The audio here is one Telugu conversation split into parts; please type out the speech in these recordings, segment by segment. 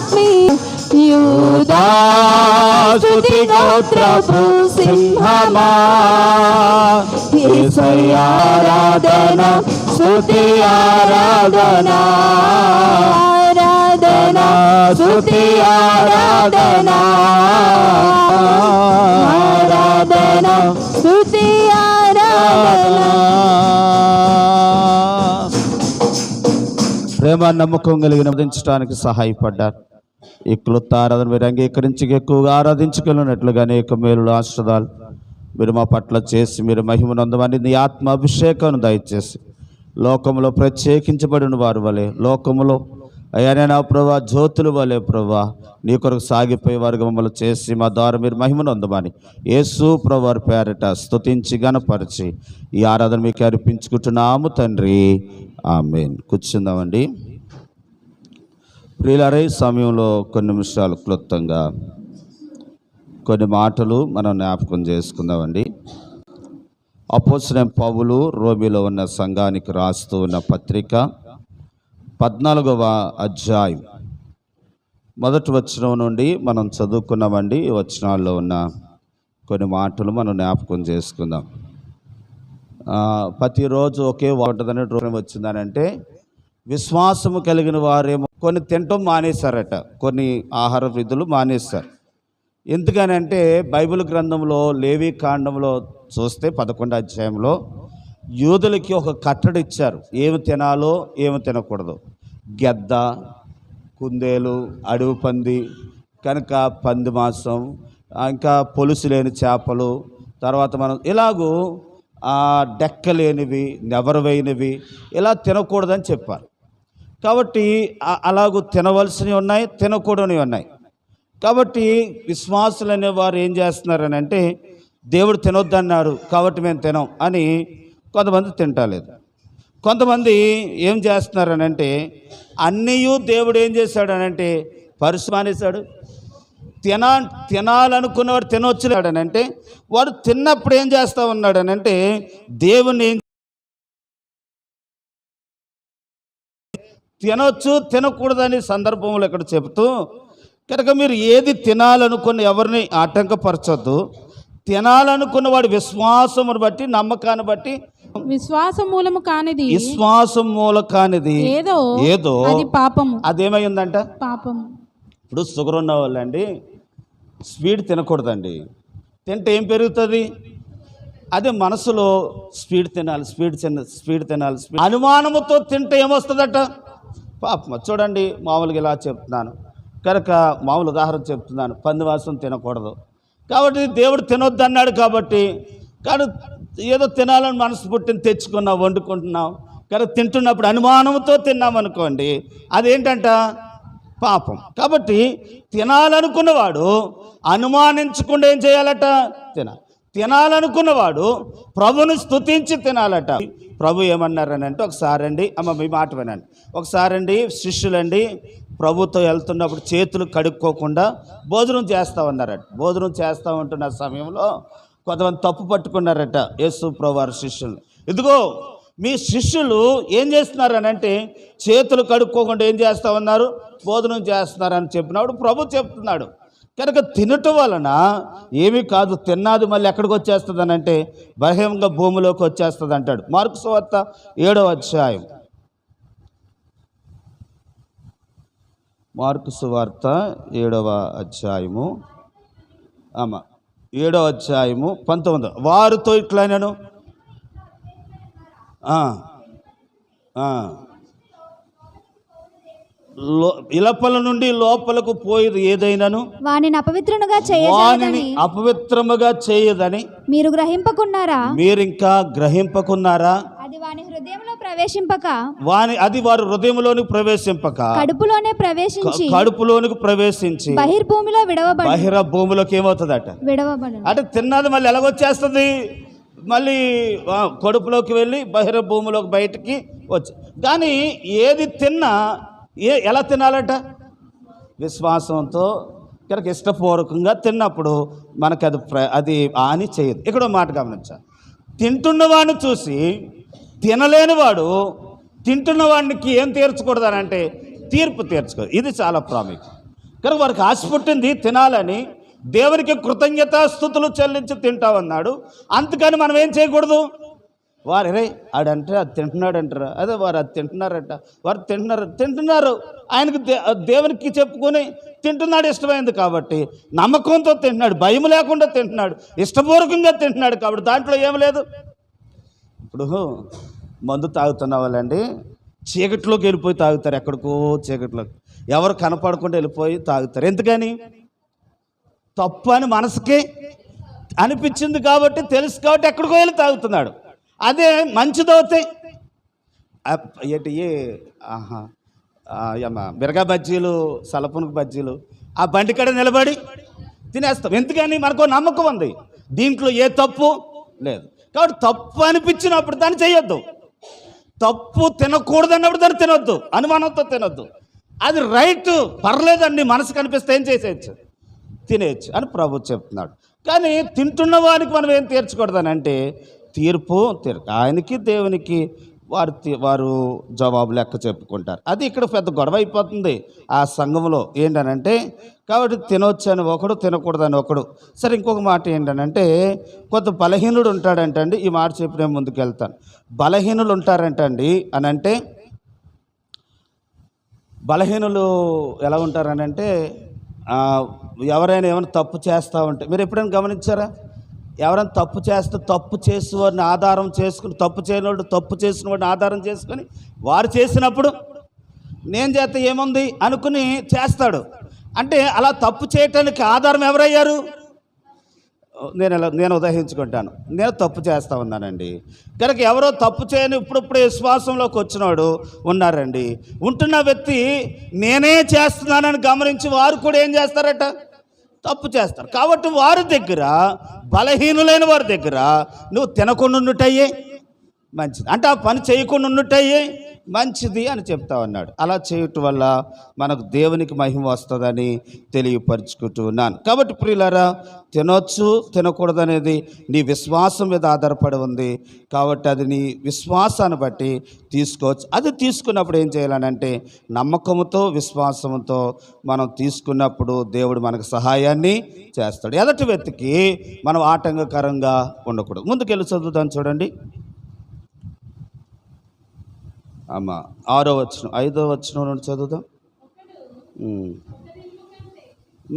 లక్ష్మి యూదా స్తుతి గోత్రపు సింహమా. ఆరాధన స్తుతి ఆరాధన. ఆరాధన స్తుతి ఆరాధన. ఆరాధన స్తుతి ఆరాధన. ప్రేమ నమ్మకం కలిగిన ఆరాధించడానికి సహాయపడ్డారు. ఈ ఆరాధన మీరు అంగీకరించి ఎక్కువగా ఆరాధించుకెళ్ళినట్లుగా అనేక మేలులు ఆశ్రదాలు మీరు మా పట్ల చేసి మీరు మహిమనందమని నీ ఆత్మ అభిషేకాన్ని దయచేసి లోకంలో ప్రత్యేకించబడిన వారు వలె లోకములో అయ్యానే నా ప్రభా జ్యోతులు వలె ప్రభా నీ కొరకు సాగిపోయే వారికి మమ్మల్ని చేసి మా ద్వారా మీరు మహిమను అందమని యేసు ప్రభారి పేరట స్తుతించి గనపరిచి ఈ ఆరాధన మీకు అర్పించుకుంటున్నాము తండ్రి. ఆమెన్. కూర్చుందామండి. ప్రియులరే సమయంలో కొన్ని నిమిషాలు క్లుప్తంగా కొన్ని మాటలు మనం జ్ఞాపకం చేసుకుందామండి. అపోసిన పౌలు రోమిలో ఉన్న సంఘానికి రాస్తూ ఉన్న పత్రిక పద్నాలుగవ అధ్యాయం. మొదటి వచనం నుండి మనం చదువుకున్నామండి ఈ వచనాల్లో ఉన్న కొన్ని మాటలు మనం జ్ఞాపకం చేసుకుందాం. ప్రతిరోజు ఒకే ఉంటుందని రోగం వచ్చిందని అంటే విశ్వాసము కలిగిన వారేమో. కొన్ని తినటం మానేశారట. కొన్ని ఆహార విధులు మానేశారు. ఎందుకనంటే బైబిల్ గ్రంథంలో లేవి కాండంలో చూస్తే పదకొండు అధ్యాయంలో యూదులకి ఒక కట్టడి ఇచ్చారు. ఏమి తినాలో ఏమి తినకూడదు. గెద్ద కుందేలు అడవి పంది కనుక పంది మాంసం ఇంకా పొలుసు లేని చేపలు తర్వాత మనం ఇలాగూ డెక్కలేనివి నెవరవైనవి ఇలా తినకూడదని చెప్పారు. కాబట్టి అలాగూ తినవలసినవి ఉన్నాయి తినకూడనివి ఉన్నాయి. కాబట్టి విశ్వాసులు అనేవారు ఏం చేస్తున్నారని అంటే దేవుడు తినొద్దన్నారు కాబట్టి మేము తినం అని కొంతమంది తింటలేదు. కొంతమంది ఏం చేస్తున్నారని అంటే అన్నీయు దేవుడు ఏం చేశాడనంటే పరుసు తిన తినాలనుకున్నవాడు తినొచ్చులేడని అంటే వాడు తిన్నప్పుడు ఏం చేస్తా ఉన్నాడనంటే దేవుని ఏం తినొచ్చు తినకూడదని సందర్భంలో ఇక్కడ చెబుతూ కనుక మీరు ఏది తినాలనుకున్న ఎవరిని ఆటంకపరచొద్దు. తినాలనుకున్న వాడి విశ్వాసమును బట్టి నమ్మకాన్ని బట్టి విశ్వాస మూలము కానిది విశ్వాసం మూలకానిది ఏదో ఏదో అది పాపము. అదేమైందంట? పాపము. ఇప్పుడు షుగర్ ఉన్న వాళ్ళండి స్వీట్ తినకూడదండి. తింటే ఏం పెరుగుతుంది? అదే మనసులో స్వీట్ తినాలి స్వీట్ తిన స్వీట్ తినాలి అనుమానముతో తింటే ఏమొస్తుందట? పాపం చూడండి మామూలుగా ఇలా చెప్తున్నాను. కనుక మామూలు ఉదాహరణ చెప్తున్నాను. పందివాసం తినకూడదు. కాబట్టి దేవుడు తినొద్దు అన్నాడు కాబట్టి కానీ ఏదో తినాలని మనసు పుట్టిన తెచ్చుకున్నాం వండుకుంటున్నాం. కానీ తింటున్నప్పుడు అనుమానంతో తిన్నామనుకోండి అదేంటంట? పాపం. కాబట్టి తినాలనుకున్నవాడు అనుమానించకుండా ఏం చేయాలట? తినాలి. తినాలనుకున్నవాడు ప్రభుని స్తుతించి తినాలట. ప్రభు ఏమన్నారని అంటే ఒకసారి అండి అమ్మ మీ మాట వినండి. ఒకసారి అండి శిష్యులండి ప్రభుతో వెళ్తున్నప్పుడు చేతులు కడుక్కోకుండా భోజనం చేస్తా ఉన్నారట భోజనం చేస్తూ ఉంటున్న సమయంలో కొంతమంది తప్పు పట్టుకున్నారట యేసు ప్రభువారు శిష్యులు ఇదిగో మీ శిష్యులు ఏం చేస్తున్నారని అంటే చేతులు కడుక్కోకుండా ఏం చేస్తా ఉన్నారు భోజనం చేస్తున్నారని చెప్పినప్పుడు ప్రభు చెప్తున్నాడు. కనుక తినటం వలన ఏమీ కాదు తిన్నాది మళ్ళీ ఎక్కడికి వచ్చేస్తుంది అని అంటే బహిరంగ భూమిలోకి వచ్చేస్తుంది అంటాడు మార్కు సువార్త ఏడవ అధ్యాయం. మార్కు సువార్త ఏడవ అధ్యాయము. ఆమా ఏడవ అధ్యాయము పంతొమ్మిది. వారితో ఇట్లా నేను ఇలపల నుండి లోపలకు పోయేది ఏదైనాను? వానిని అపవిత్రునుగా వానిని చేయజాలని అపవిత్రముగా చేయదని. మీరు గ్రహింపకున్నారా? మీరింకా గ్రహింపకున్నారా? అది వాని హృదయంలో ప్రవేశింపక. వాని అది వారి హృదయంలోనికి ప్రవేశింపక. కడుపులోనే ప్రవేశించి. కడుపులోనికి ప్రవేశించి. బహిర్భూమిలో విడవబడి. బహిర భూమిలోకి ఏమవుతుందట విడవబడు అంటే తిన్నది మళ్ళీ ఎలాగొచ్చేస్తుంది? మళ్ళీ కడుపులోకి వెళ్ళి బహిర భూమిలోకి బయటికి వచ్చి. కానీ ఏది తిన్నా ఏ ఎలా తినాలట? విశ్వాసంతో కనుక ఇష్టపూర్వకంగా తిన్నప్పుడు మనకు అది ప్ర అది హాని చేయదు. ఇక్కడ మాట గమనించా. తింటున్నవాడిని చూసి తినలేనివాడు తింటున్న వాడికి ఏం తీర్చకూడదు అని అంటే తీర్పు తీర్చుకోదు ఇది చాలా ప్రాముఖ్యం. కనుక వారికి ఆశ పుట్టింది తినాలని దేవునికి కృతజ్ఞతాస్థుతులు చెల్లించి తింటామన్నాడు అందుకని మనం ఏం చేయకూడదు? వారు రే ఆడంటే అది తింటున్నాడంటారా. అదే వారు అది తింటున్నారట. వారు తింటున్నారు తింటున్నారు. ఆయనకు దేవునికి చెప్పుకొని తింటున్నాడు ఇష్టమైంది కాబట్టి నమ్మకంతో తింటున్నాడు భయం లేకుండా తింటున్నాడు ఇష్టపూర్వకంగా తింటున్నాడు కాబట్టి దాంట్లో ఏం లేదు. ఇప్పుడు మందు తాగుతున్న వాళ్ళండి చీకట్లోకి వెళ్ళిపోయి తాగుతారు ఎక్కడికో చీకట్లోకి. ఎవరు కనపడకుండా వెళ్ళిపోయి తాగుతారు. ఎందుకని? తప్పు అని మనసుకి అనిపించింది కాబట్టి తెలుసు కాబట్టి ఎక్కడికో వెళ్ళి తాగుతున్నాడు. అదే మంచిదవుతాయి ఏంటి ఆహా ఆ, మిరగా బజ్జీలు సలపునకు బజ్జీలు ఆ బండి కాడ నిలబడి తినేస్తాం. ఎందుకని? మనకు నమ్మకం ఉంది. దీంట్లో ఏ తప్పు లేదు. కాబట్టి తప్పు అనిపించినప్పుడు దాన్ని చేయొద్దు. తప్పు తినకూడదు అన్నప్పుడు దాన్ని తినొద్దు. అనుమానంతో తినొద్దు. అది రైట్ పర్లేదండి మనసు కనిపిస్తే ఏం చేసేయచ్చు? తినేయచ్చు అని ప్రభు చెప్తున్నాడు. కానీ తింటున్న వారికి మనం ఏం తీర్చకూడదని అంటే తీర్పు తీర్పు. ఆయనకి దేవునికి వారు తీ- వారు జవాబు లెక్క చెప్పుకుంటారు. అది ఇక్కడ పెద్ద గొడవ అయిపోతుంది ఆ సంఘంలో. ఏంటనంటే కాబట్టి తినొచ్చని అని ఒకడు తినకూడదని ఒకడు. సరే ఇంకొక మాట ఏంటనంటే కొంత బలహీనుడు ఉంటాడంటండి ఈ మాట చెప్పి నేను ముందుకు వెళ్తాను బలహీనులు ఉంటారంటండి అని అంటే బలహీనులు ఎలా ఉంటారనంటే అంటే ఎవరైనా ఏమైనా తప్పు చేస్తూ ఉంటే మీరు ఎప్పుడైనా గమనించారా? ఎవరైనా తప్పు చేస్తే తప్పు చేసేవారిని ఆధారం చేసుకుని తప్పు చేయని వాడు తప్పు చేసిన వాడిని ఆధారం చేసుకొని వారు చేసినప్పుడు నేను చేస్తే ఏముంది అనుకుని చేస్తాడు. అంటే అలా తప్పు చేయటానికి ఆధారం ఎవరయ్యారు? నేను ఎలా నేను ఉదహించుకుంటాను నేను తప్పు చేస్తా ఉన్నానండి. కనుక ఎవరో తప్పు చేయని ఇప్పుడిప్పుడు విశ్వాసంలోకి వచ్చినాడు ఉన్నారండి. ఉంటున్న వ్యక్తి నేనే చేస్తున్నానని గమనించి వారు కూడా ఏం చేస్తారట? తప్పు చేస్తారు. కాబట్టి వారి దగ్గర బలహీనులైన వారి దగ్గర నువ్వు తినకుండా ఉన్నట్టయ్యే మంచిది. అంటే ఆ పని చేయకుండా ఉన్నట్టయ్యే మంచిది అని చెప్తా ఉన్నాడు. అలా చేయటం వల్ల మనకు దేవునికి మహిమ వస్తుందని తెలియపరుచుకుంటూ ఉన్నాను. కాబట్టి ప్రియులరా తినొచ్చు తినకూడదు అనేది నీ విశ్వాసం మీద ఆధారపడి ఉంది. కాబట్టి అది నీ విశ్వాసాన్ని బట్టి తీసుకోవచ్చు. అది తీసుకున్నప్పుడు ఏం చేయాలనంటే నమ్మకంతో విశ్వాసంతో మనం తీసుకున్నప్పుడు దేవుడు మనకు సహాయాన్ని చేస్తాడు. ఎదటి వ్యక్తికి మనం ఆటంకకరంగా ఉండకూడదు. ముందుకెళ్ళి చదువుతాను చూడండి. అమ్మ ఆరో వచ్చిన ఐదో వచ్చిన నుండి చదువుదాం.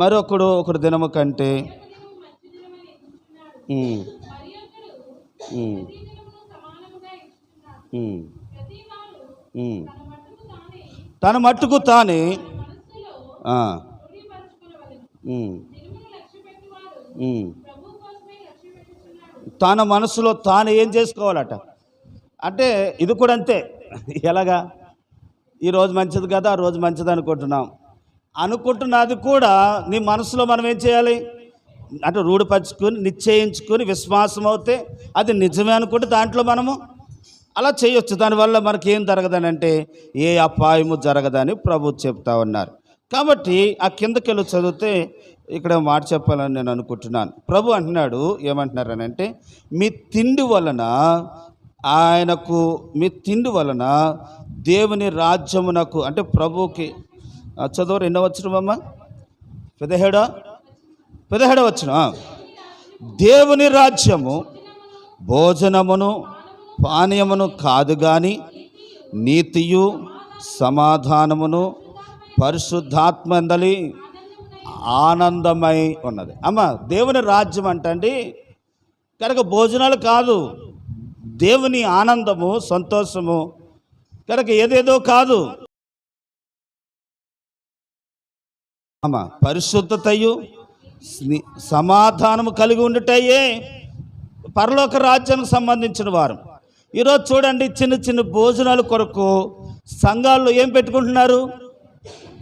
మరొకడు ఒకడు దినము కంటే తన మట్టుకు తానే తన మనసులో తాను ఏం చేసుకోవాలట? అంటే ఇది కూడా అంతే. ఎలాగా? ఈ రోజు మంచిది కదా ఆ రోజు మంచిది అనుకుంటున్నాం. అనుకుంటున్నది కూడా నీ మనసులో మనం ఏం చేయాలి? అంటే రూఢపరుచుకొని నిశ్చయించుకొని విశ్వాసం అవుతే అది నిజమే అనుకుంటే దాంట్లో మనము అలా చేయొచ్చు. దానివల్ల మనకి ఏం జరగదని అంటే ఏ అపాయము జరగదని ప్రభు చెప్తా ఉన్నారు. కాబట్టి ఆ కిందకెళ్ళి చదివితే ఇక్కడ మాట చెప్పాలని నేను అనుకుంటున్నాను. ప్రభు అంటున్నాడు ఏమంటున్నారని అంటే మీ తిండి వలన ఆయనకు మీ తిండి వలన దేవుని రాజ్యమునకు అంటే ప్రభువుకి ఆ, చదువు రెండో వచ్చినమ్మా పెదహేడా? పదిహేడో వచ్చిన దేవుని రాజ్యము భోజనమును పానీయమును కాదు కానీ నీతియు సమాధానమును పరిశుద్ధాత్మందలి ఆనందమై ఉన్నది. అమ్మ దేవుని రాజ్యం అంటే కనుక భోజనాలు కాదు. దేవుని ఆనందము సంతోషము. కనుక ఏదేదో కాదు. అమ్మ పరిశుద్ధతయు సమాధానము కలిగి ఉండుటయే పరలోక రాజ్యానికి సంబంధించిన వారు. ఈరోజు చూడండి చిన్న చిన్న భోజనాల కొరకు సంఘాల్లో ఏం పెట్టుకుంటున్నారు?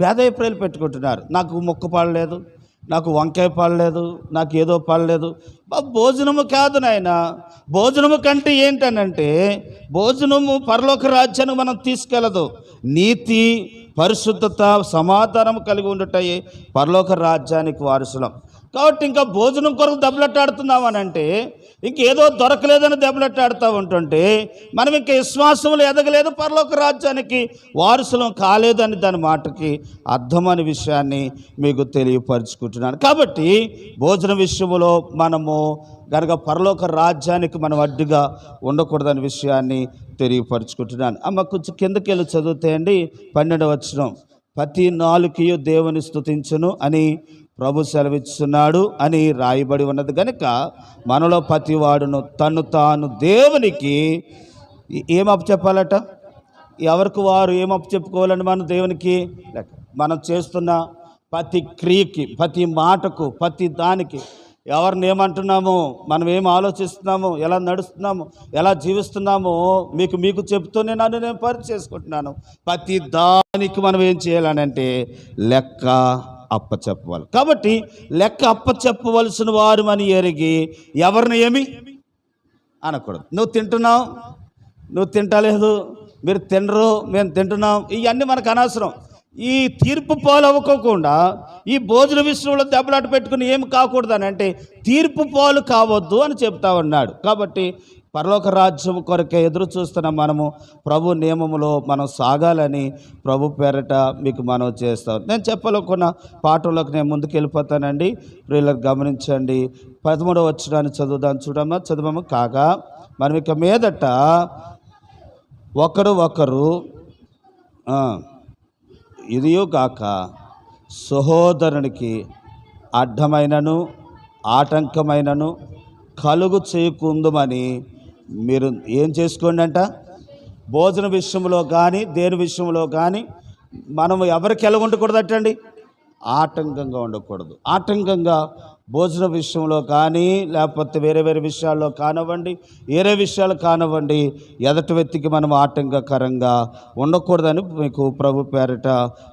పేదయప్రాయాలు పెట్టుకుంటున్నారు. నాకు మొక్కుపాడలేదు. నాకు వంకాయ పడలేదు నాకు ఏదో పడలేదు భోజనము కాదు నాయన. భోజనము కంటే ఏంటనంటే భోజనము పరలోక రాజ్యానికి మనం తీసుకెళ్ళదు నీతి పరిశుద్ధత సమాధానం కలిగి ఉండటాయి పరలోక రాజ్యానికి వారసులం. కాబట్టి ఇంకా భోజనం కొరకు దెబ్బలట్టాడుతున్నాం అని అంటే ఇంకేదో దొరకలేదని దెబ్బలట్టాడుతూ ఉంటుంటే మనం ఇంకా విశ్వాసంలో ఎదగలేదు పరలోక రాజ్యానికి వారసులం కాలేదని దాని మాటకి అర్థం అనే విషయాన్ని మీకు తెలియపరుచుకుంటున్నాను. కాబట్టి భోజన విషయంలో మనము కనుక పరలోక రాజ్యానికి మనం అడ్డుగా ఉండకూడదనే విషయాన్ని తెలియపరుచుకుంటున్నాను. అమ్మ కొంచెం కిందకి వెళ్ళి చదివితే అండి పన్నెండు వచ్చిన ప్రతి నాలుకయు దేవుని స్థుతించును అని ప్రభు సెలవిస్తున్నాడు అని రాయబడి ఉన్నది కనుక మనలో ప్రతి వాడును తను తాను దేవునికి ఏం అప్పు చెప్పాలట? ఎవరికి వారు ఏం అప్పు మనం దేవునికి? లేక మనం చేస్తున్న ప్రతి క్రియకి ప్రతి మాటకు ప్రతి దానికి ఎవరిని ఏమంటున్నాము? మనం ఏం ఆలోచిస్తున్నాము? ఎలా నడుస్తున్నాము? ఎలా జీవిస్తున్నామో? మీకు మీకు చెప్తూనే నన్ను నేను పరి చేసుకుంటున్నాను. ప్రతి దానికి మనం ఏం చేయాలనంటే లెక్క అప్పచెప్పవాలి కాబట్టి లెక్క అప్పచెప్పవలసిన వారు అని ఎరిగి ఎవరిని ఏమి? అనకూడదు. నువ్వు తింటున్నావు? నువ్వు తింటలేదు? మీరు తినరు? మేము తింటున్నాం? ఇవన్నీ మనకు అనవసరం. ఈ తీర్పు పాలు అవ్వకోకుండా ఈ భోజన విషయంలో దెబ్బలాట పెట్టుకుని ఏమి కాకూడదు అని అంటే తీర్పు పాలు కావద్దు అని చెప్తా ఉన్నాడు. కాబట్టి పరలోక రాజ్యం కొరకే ఎదురు చూస్తున్న మనము ప్రభు నియమములో మనం సాగాలని ప్రభు పేరట మీకు మనం చేస్తాం నేను చెప్పాలనుకున్న పాఠంలోకి నేను ముందుకు వెళ్ళిపోతానండి ప్రియులకు గమనించండి. పదమూడవ వచ్చడానికి చదువుదాన్ని చూడమ్మా. చదవమ్మా కాగా మనం ఇక మీదట ఒకరు ఒకరు ఇదియుగాక ఇదియో కాక సహోదరునికి అడ్డమైనను ఆటంకమైనను కలుగు చేయకుందుమని మీరు ఏం చేసుకోండి అంట భోజన విషయంలో కానీ దేని విషయంలో కానీ మనం ఎవరికి ఎలా ఉండకూడదటండి ఆటంకంగా ఉండకూడదు. ఆటంకంగా భోజన విషయంలో కానీ లేకపోతే వేరే వేరే విషయాల్లో కానివ్వండి వేరే విషయాలు కానివ్వండి ఎదటి వ్యక్తికి మనం ఆటంకకరంగా ఉండకూడదని మీకు ప్రభు పేరిట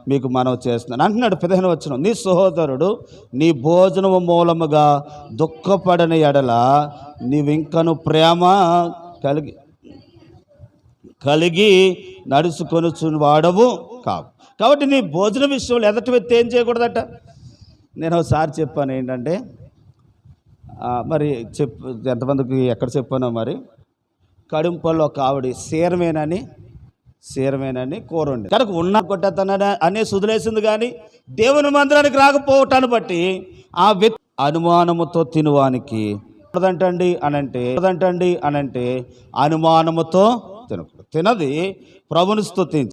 మీకు మనం చేస్తున్నాను. అంటున్నాడు పదిహేను వచ్చిన నీ సహోదరుడు నీ భోజనము మూలముగా దుఃఖపడని ఎడల నీవింకను ప్రేమ కలిగి కలిగి నడుచుకొని వాడవు కావు. కాబట్టి నీ భోజన విషయంలో ఎదటి వ్యక్తి ఏం చేయకూడదట? నేను ఒకసారి చెప్పాను ఏంటంటే మరి చెప్ ఎంతమందికి ఎక్కడ చెప్పానో మరి కడుంపల్లో ఒక ఆవిడ శీరమేనని శీరమేనని కోరండి. కనుక ఉన్న కొట్టేతన అనే సుదిలేసింది కానీ దేవుని మందిరానికి రాకపోవటాన్ని బట్టి ఆ వ్యక్తి అనుమానముతో తినువానికి కూడదంటండి అనంటే కూడదంటండి అనంటే అనుమానముతో తినకూడదు. తినది ప్రభుని స్థుతించి